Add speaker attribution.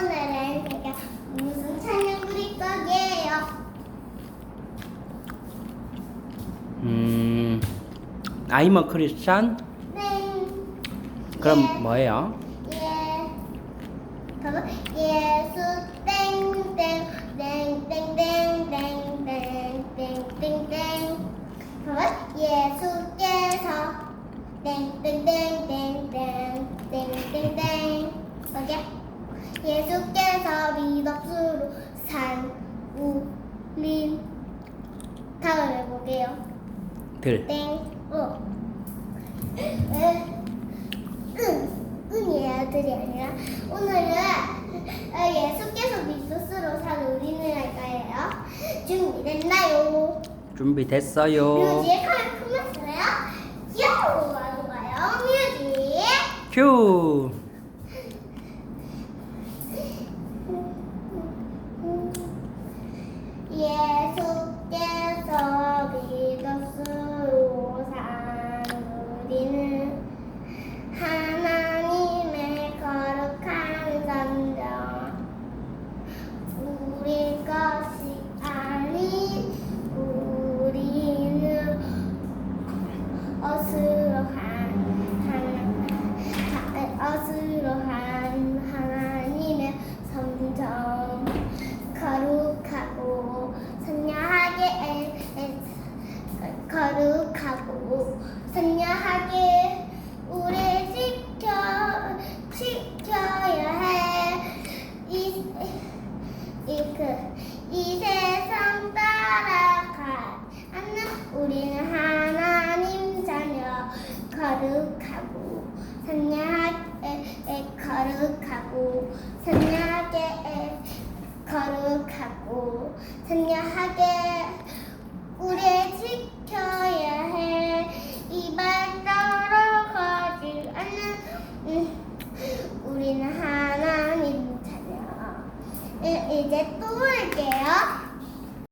Speaker 1: 오늘은 제가 무슨 찬양 부릴 거게요?
Speaker 2: 음, I'm a Christian.
Speaker 1: 네.
Speaker 2: 그럼
Speaker 1: 예.
Speaker 2: 뭐예요?
Speaker 1: 예. 봐봐. 예수 땡땡 땡땡땡땡땡땡땡땡. 봐봐. 예수께서 땡땡땡땡땡땡땡땡. 오케이. 예수께서 미덕수로 산 우린 다음 해볼게요.
Speaker 2: 들.
Speaker 1: 땡. 어. 응. 은이에요, 들이 아니라. 오늘은 어, 예수께서 미소스로 산 우리는 할 거예요. 준비됐나요?
Speaker 2: 준비됐어요.
Speaker 1: 뮤직 하면 끝났어요. 요! 하는 거예요. 뮤직.
Speaker 2: 큐.
Speaker 1: tiene 선녀하게 거룩하고 선녀하게 우리 지켜야 해. 이발 떨어가지 않는 음, 우리는 하나님 자녀. 이- 이제 또 할게요